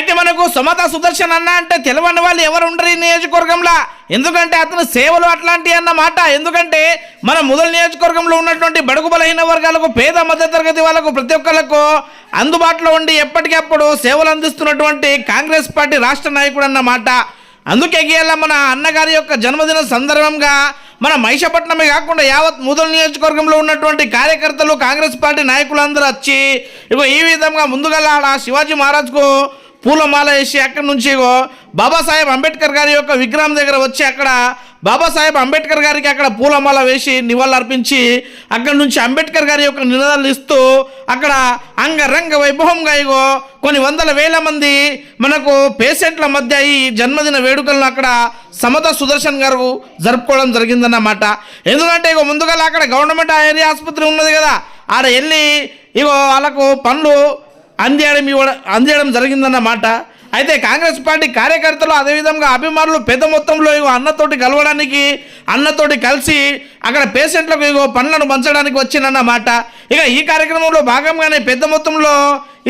అయితే మనకు సుమత సుదర్శన్ అన్న అంటే తెలవని వాళ్ళు ఎవరు ఉండరు ఈ నియోజకవర్గంలో. ఎందుకంటే అతని సేవలు అట్లాంటి అన్నమాట ఎందుకంటే మన మొదలు నియోజకవర్గంలో ఉన్నటువంటి బడుగు బలహీన వర్గాలకు పేద మధ్యతరగతి వాళ్ళకు ప్రతి ఒక్కళ్ళకు అందుబాటులో ఉండి ఎప్పటికప్పుడు సేవలు అందిస్తున్నటువంటి కాంగ్రెస్ పార్టీ రాష్ట్ర నాయకుడు అన్నమాట అందుకే గీయాల మన అన్నగారి యొక్క జన్మదిన సందర్భంగా మన మహిషపట్నమే కాకుండా యావత్ ముదల్ నియోజకవర్గంలో ఉన్నటువంటి కార్యకర్తలు కాంగ్రెస్ పార్టీ నాయకులందరూ వచ్చి ఇగో ఈ విధంగా ముందుగా ఆడ శివాజీ మహారాజ్కు పూలమాల వేసి అక్కడి నుంచి ఇగో బాబాసాహెబ్ అంబేద్కర్ గారి యొక్క విగ్రహం దగ్గర వచ్చి అక్కడ బాబాసాహెబ్ అంబేద్కర్ గారికి అక్కడ పూలమాల వేసి నివాళులర్పించి అక్కడి నుంచి అంబేద్కర్ గారి యొక్క నినాదాలు ఇస్తూ అక్కడ అంగరంగ వైభవంగా ఇగో కొన్ని వందల వేల మంది మనకు పేషెంట్ల మధ్య ఈ జన్మదిన వేడుకలను అక్కడ సమత సుదర్శన్ గారు జరుపుకోవడం జరిగిందన్నమాట. ఎందుకంటే ఇగో ముందుగా అక్కడ గవర్నమెంట్ ఏరియా ఆసుపత్రి ఉన్నది కదా. ఆడ వెళ్ళి ఇగో వాళ్ళకు పనులు అందేయడం ఇవ్వడం అందేయడం జరిగిందన్నమాట అయితే కాంగ్రెస్ పార్టీ కార్యకర్తలు అదేవిధంగా అభిమానులు పెద్ద మొత్తంలో ఇగో అన్నతోటి కలవడానికి అన్నతోటి కలిసి అక్కడ పేషెంట్లకు ఇగో పనులను పంచడానికి వచ్చిందన్నమాట ఇక ఈ కార్యక్రమంలో భాగంగానే పెద్ద మొత్తంలో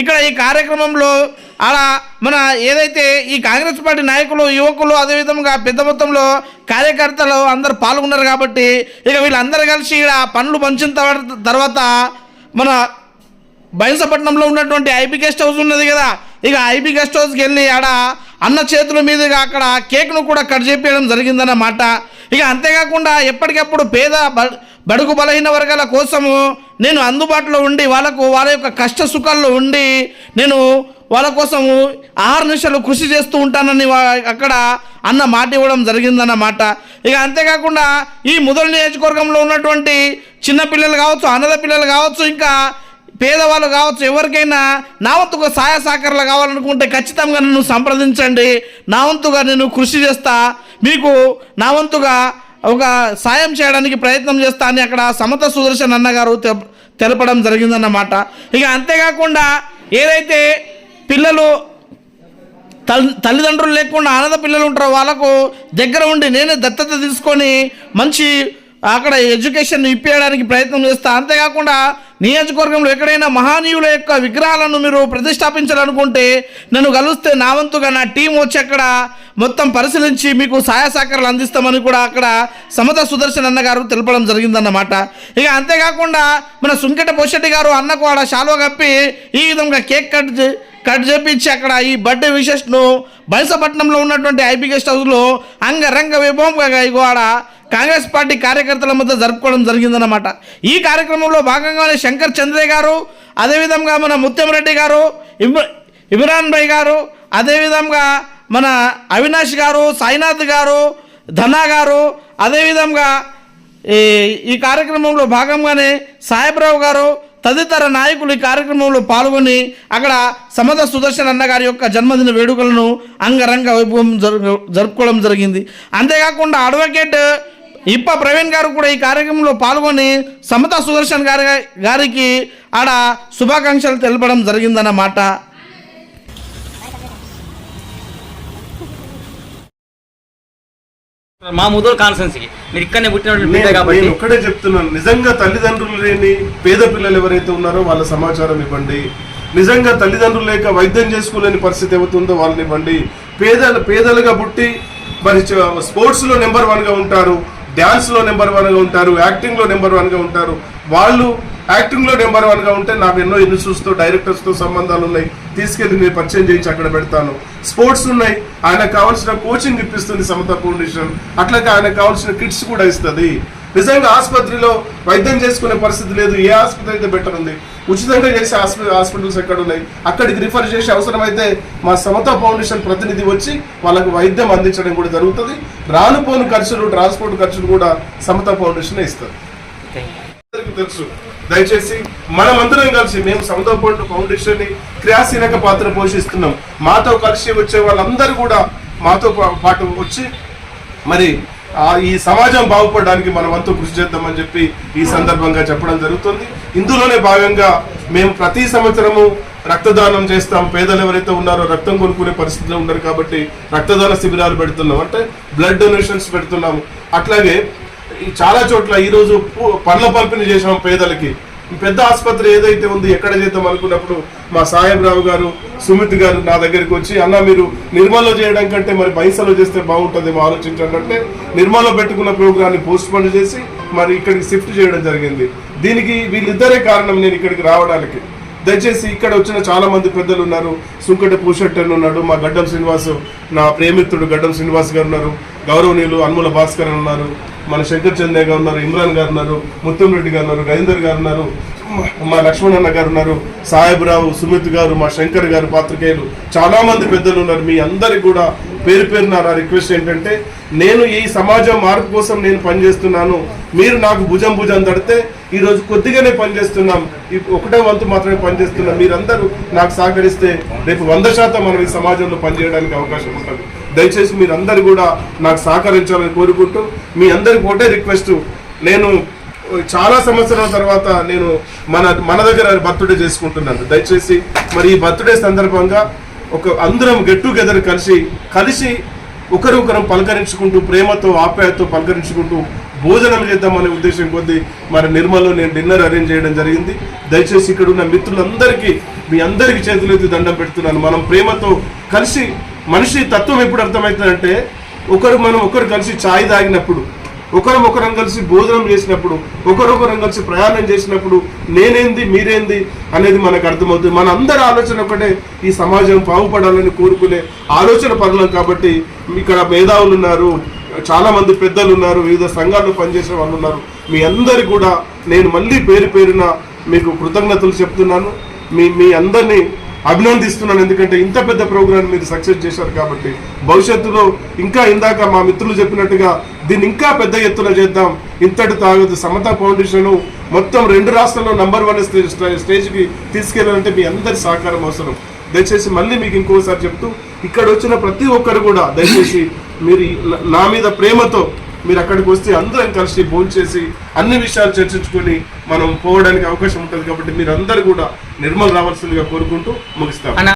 ఇక్కడ ఈ కార్యక్రమంలో అలా మన ఏదైతే ఈ కాంగ్రెస్ పార్టీ నాయకులు యువకులు అదేవిధంగా పెద్ద మొత్తంలో కార్యకర్తలు అందరు పాల్గొన్నారు కాబట్టి ఇక వీళ్ళందరూ కలిసి ఇక్కడ పనులు పంచిన తర్వాత మన బైన్సపట్నంలో ఉన్నటువంటి ఐబీ గెస్ట్ హౌస్ ఉన్నది కదా. ఇక ఐబీ గెస్ట్ హౌస్కి వెళ్ళి ఆడ అన్న చేతుల మీదుగా అక్కడ కేక్ను కూడా కట్ చేపించడం జరిగిందన్నమాట. ఇక అంతేకాకుండా ఎప్పటికప్పుడు పేద బ- బడుగు బలహీన వర్గాల కోసము నేను అందుబాటులో ఉండి వాళ్ళకు వాళ్ళ యొక్క కష్ట సుఖాల్లో ఉండి నేను వాళ్ళ కోసము ఆరు నిమిషాలు కృషి చేస్తూ ఉంటానని వా- అక్కడ అన్న మాట ఇవ్వడం జరిగిందన్నమాట. ఇక అంతేకాకుండా ఈ ముదల నియోజకవర్గంలో ఉన్నటువంటి చిన్న పిల్లలు కావచ్చు అన్నద పిల్లలు కావచ్చు ఇంకా పేదవాళ్ళు కావచ్చు ఎవరికైనా నా వంతుగా సహాయ సహకారాలు కావాలనుకుంటే ఖచ్చితంగా నన్ను సంప్రదించండి. నా వంతుగా నేను కృషి చేస్తా. మీకు నా వంతుగా ఒక సాయం చేయడానికి ప్రయత్నం చేస్తా అని అక్కడ సమత సుదర్శన్ అన్నగారు తె- తెలపడం జరిగిందన్నమాట. ఇక అంతేకాకుండా ఏదైతే పిల్లలు తల్ తల్లిదండ్రులు లేకుండా అనాథ పిల్లలు ఉంటారో వాళ్ళకు దగ్గర ఉండి నేనే దత్తత తీసుకొని మంచి అక్కడ ఎడ్యుకేషన్ ఇప్పించడానికి ప్రయత్నం చేస్తా. అంతేకాకుండా నియోజకవర్గంలో ఎక్కడైనా మహానీయుల యొక్క విగ్రహాలను మీరు ప్రతిష్టాపించాలనుకుంటే నన్ను కలిస్తే నా వంతుగా నా టీం వచ్చి అక్కడ మొత్తం పరిశీలించి మీకు సహాయ సహకారాలు అందిస్తామని కూడా అక్కడ సమత సుదర్శన్ అన్నగారు తెలపడం జరిగిందన్నమాట. ఇక అంతేకాకుండా మన సుంకెట పోషెట్టి గారు అన్న కూడా శాలువ కప్పి ఈ విధంగా కేక్ కట్ కట్ చేపించి అక్కడ ఈ బర్త్డే విషెస్ను బైసపట్నంలో ఉన్నటువంటి ఐపీ గెస్ట్ హౌస్లో అంగరంగ వైభవంగా ఇగో ఆడ కాంగ్రెస్ పార్టీ కార్యకర్తల మధ్య జరుపుకోవడం జరిగిందన్నమాట. ఈ కార్యక్రమంలో భాగంగానే శంకర్ చంద్రయ్య గారు అదేవిధంగా మన ముత్యంరెడ్డి గారు ఇమ్రాన్ భాయ్ గారు అదేవిధంగా మన అవినాష్ గారు సాయినాథ్ గారు ధనా గారు అదేవిధంగా ఈ ఈ కార్యక్రమంలో భాగంగానే సాహెబ్రావు గారు తదితర నాయకులు ఈ కార్యక్రమంలో పాల్గొని అక్కడ సమద సుదర్శన్ అన్న గారి యొక్క జన్మదిన వేడుకలను అంగరంగ వైభవం జరు జరుపుకోవడం జరిగింది. అంతేకాకుండా అడ్వకేట్ ఇప్ప ప్రవీణ్ గారు కూడా ఈ కార్యక్రమంలో పాల్గొని సమత సుదర్శన్ గారి గారికి ఆడ శుభాకాంక్షలు తెలపడం జరిగిందన్నమాట. మా ముదోల్ కాన్సెన్సీకి మీరు ఇక్కడనే పుట్టినటువంటి కాబట్టి నేను ఒక్కడే చెప్తున్నాను. నిజంగా తల్లిదండ్రులు లేని పేద పిల్లలు ఎవరైతే ఉన్నారో వాళ్ళ సమాచారం ఇవ్వండి. నిజంగా తల్లిదండ్రులు లేక వైద్యం చేసుకోలేని పరిస్థితి ఏమవుతుందో వాళ్ళని ఇవ్వండి. పేదలు పేదలుగా పుట్టి మరి స్పోర్ట్స్లో నెంబర్ వన్గా ఉంటారు. డ్యాన్స్లో నెంబర్ వన్గా ఉంటారు యాక్టింగ్లో నెంబర్ వన్గా ఉంటారు. వాళ్ళు యాక్టింగ్లో నెంబర్ వన్గా ఉంటే నాకు ఎన్నో ఇన్స్టిట్యూట్స్తో డైరెక్టర్స్తో సంబంధాలు ఉన్నాయి. తీసుకెళ్ళి నేను పరిచయం చేయించి అక్కడ పెడతాను. స్పోర్ట్స్ ఉన్నాయి. ఆయనకు కావాల్సిన కోచింగ్ ఇప్పిస్తుంది సమత ఫౌండేషన్ అట్లాగే ఆయనకు కావాల్సిన కిట్స్ కూడా ఇస్తుంది. నిజంగా ఆసుపత్రిలో వైద్యం చేసుకునే పరిస్థితి లేదు. ఏ ఆసుపత్రి అయితే బెటర్ ఉంది? ఉచితంగా చేసే హాస్పిటల్స్ ఎక్కడ ఉన్నాయి అక్కడికి రిఫర్ చేసే అవసరమైతే మా సమత ఫౌండేషన్ ప్రతినిధి వచ్చి వాళ్ళకు వైద్యం అందించడం కూడా జరుగుతుంది. రానుపోను ఖర్చులు ట్రాన్స్పోర్ట్ ఖర్చులు కూడా సమత ఫౌండేషన్ ఇస్తుంది తెలుసు. దయచేసి మనమందరం కలిసి మేము సమత ఫౌండేషన్ని క్రియాశీలక పాత్ర పోషిస్తున్నాం. మాతో కలిసి వచ్చే వాళ్ళందరూ కూడా మాతో పాటు వచ్చి మరి ఈ సమాజం బాగుపడడానికి మన వంతు కృషి చేద్దామని చెప్పి ఈ సందర్భంగా చెప్పడం జరుగుతుంది. ఇందులోనే భాగంగా మేము ప్రతి సంవత్సరము రక్తదానం చేస్తాం. పేదలు ఎవరైతే ఉన్నారో రక్తం కొనుక్కునే పరిస్థితిలో ఉన్నారు కాబట్టి రక్తదాన శిబిరాలు పెడుతున్నాం. అంటే బ్లడ్ డొనేషన్స్ పెడుతున్నాము. అట్లాగే చాలా చోట్ల ఈరోజు పండ్ల పంపిణీ చేసాం పేదలకి. ఈ పెద్ద ఆసుపత్రి ఏదైతే ఉంది ఎక్కడ చేద్దాం అనుకున్నప్పుడు మా సాయబ్రావు గారు సుమిత్ గారు నా దగ్గరికి వచ్చి అన్న మీరు నిర్మల్లో చేయడం కంటే మరి బైసలో చేస్తే బాగుంటుంది ఆలోచించండి అంటే నిర్మల్లో పెట్టుకున్న ప్రోగ్రాన్ని పోస్ట్ పోన్ చేసి మరి ఇక్కడికి షిఫ్ట్ చేయడం జరిగింది. దీనికి వీళ్ళిద్దరే కారణం నేను ఇక్కడికి రావడానికి. దయచేసి ఇక్కడ వచ్చిన చాలా మంది పెద్దలు ఉన్నారు. సుంకట పూషెట్టన్ ఉన్నాడు మా గడ్డం శ్రీనివాస్ నా ప్రేమిత్రుడు గడ్డం శ్రీనివాస్ గారు ఉన్నారు. గౌరవనీయులు అన్ముల భాస్కర్ ఉన్నారు. మన శంకర్ చంద్రయ్య గారు ఉన్నారు ఇమ్రాన్ గారు ఉన్నారు ముత్తంరెడ్డి గారు ఉన్నారు గజేందర్ గారు ఉన్నారు మా- లక్ష్మణ్ అన్న గారు ఉన్నారు సాహెబ్రావు సుమిత్ గారు మా శంకర్ గారు పాత్రికేయులు చాలామంది పెద్దలు ఉన్నారు. మీ అందరికి కూడా పేరు పేరు నా రిక్వెస్ట్ ఏంటంటే నేను ఈ సమాజం మార్పు కోసం నేను పనిచేస్తున్నాను. మీరు నాకు భుజం భుజం తడితే ఈరోజు కొద్దిగానే పనిచేస్తున్నాం. ఒకటే ఒకటో వంతు మాత్రమే పనిచేస్తున్నాం. మీరందరూ నాకు సహకరిస్తే రేపు వంద శాతం మనం ఈ సమాజంలో పనిచేయడానికి అవకాశం ఉంటుంది. దయచేసి మీరందరూ కూడా నాకు సహకరించాలని కోరుకుంటూ మీ అందరికి ఒకటే రిక్వెస్ట్. నేను చాలా సంవత్సరాల తర్వాత నేను మన మన దగ్గర బర్త్డే చేసుకుంటున్నాను. దయచేసి మరి ఈ బర్త్డే సందర్భంగా ఒక అందరం గెట్ టుగెదర్ కలిసి కలిసి ఒకరొకరం పలకరించుకుంటూ ప్రేమతో ఆప్యాయతతో పలకరించుకుంటూ భోజనం చేద్దామనే ఉద్దేశం కొద్దీ మరి నిర్మల్లో నేను డిన్నర్ అరేంజ్ చేయడం జరిగింది. దయచేసి ఇక్కడ ఉన్న మిత్రులందరికీ మీ అందరికీ చేతులెత్తి దండం పెడుతున్నాను. మనం ప్రేమతో కలిసి మనిషి తత్వం ఎప్పుడు అర్థమవుతుందంటే ఒకరు మనం ఒకరు కలిసి ఛాయ్ తాగినప్పుడు ఒకరం ఒకరం కలిసి భోజనం చేసినప్పుడు ఒకరొకరం కలిసి ప్రయాణం చేసినప్పుడు నేనేంది మీరేంది అనేది మనకు అర్థమవుతుంది. మన అందరి ఆలోచన ఒకటే ఈ సమాజం బాగుపడాలని కోరుకునే ఆలోచన పరులం కాబట్టి ఇక్కడ మేధావులు ఉన్నారు చాలామంది పెద్దలు ఉన్నారు వివిధ సంఘాల్లో పనిచేసే వాళ్ళు ఉన్నారు. మీ అందరి కూడా నేను మళ్ళీ పేరు పేరున మీకు కృతజ్ఞతలు చెప్తున్నాను. మీ మీ అందరినీ అభినందిస్తున్నాను. ఎందుకంటే ఇంత పెద్ద ప్రోగ్రామ్ మీరు సక్సెస్ చేశారు కాబట్టి భవిష్యత్తులో ఇంకా ఇందాక మా మిత్రులు చెప్పినట్టుగా దీన్ని ఇంకా పెద్ద ఎత్తున చేద్దాం. ఇంతటి తాగదు. సమతా ఫౌండేషన్ మొత్తం రెండు రాష్ట్రాల్లో నంబర్ వన్ స్టేజ్ స్టేజ్కి తీసుకెళ్ళాలంటే మీ అందరి సహకారం అవసరం. దయచేసి మళ్ళీ మీకు ఇంకోసారి చెప్తూ ఇక్కడ వచ్చిన ప్రతి ఒక్కరు కూడా దయచేసి మీరు నా మీద ప్రేమతో మీరు అక్కడికి వస్తే అందరం కలిసి భోంచేసి అన్ని విషయాలు చర్చించుకొని మనం పోవడానికి అవకాశం ఉంటుంది కాబట్టి మీరు అందరు కూడా నిర్మల్ రావాల్సిందిగా కోరుకుంటూ ముగిస్తాం.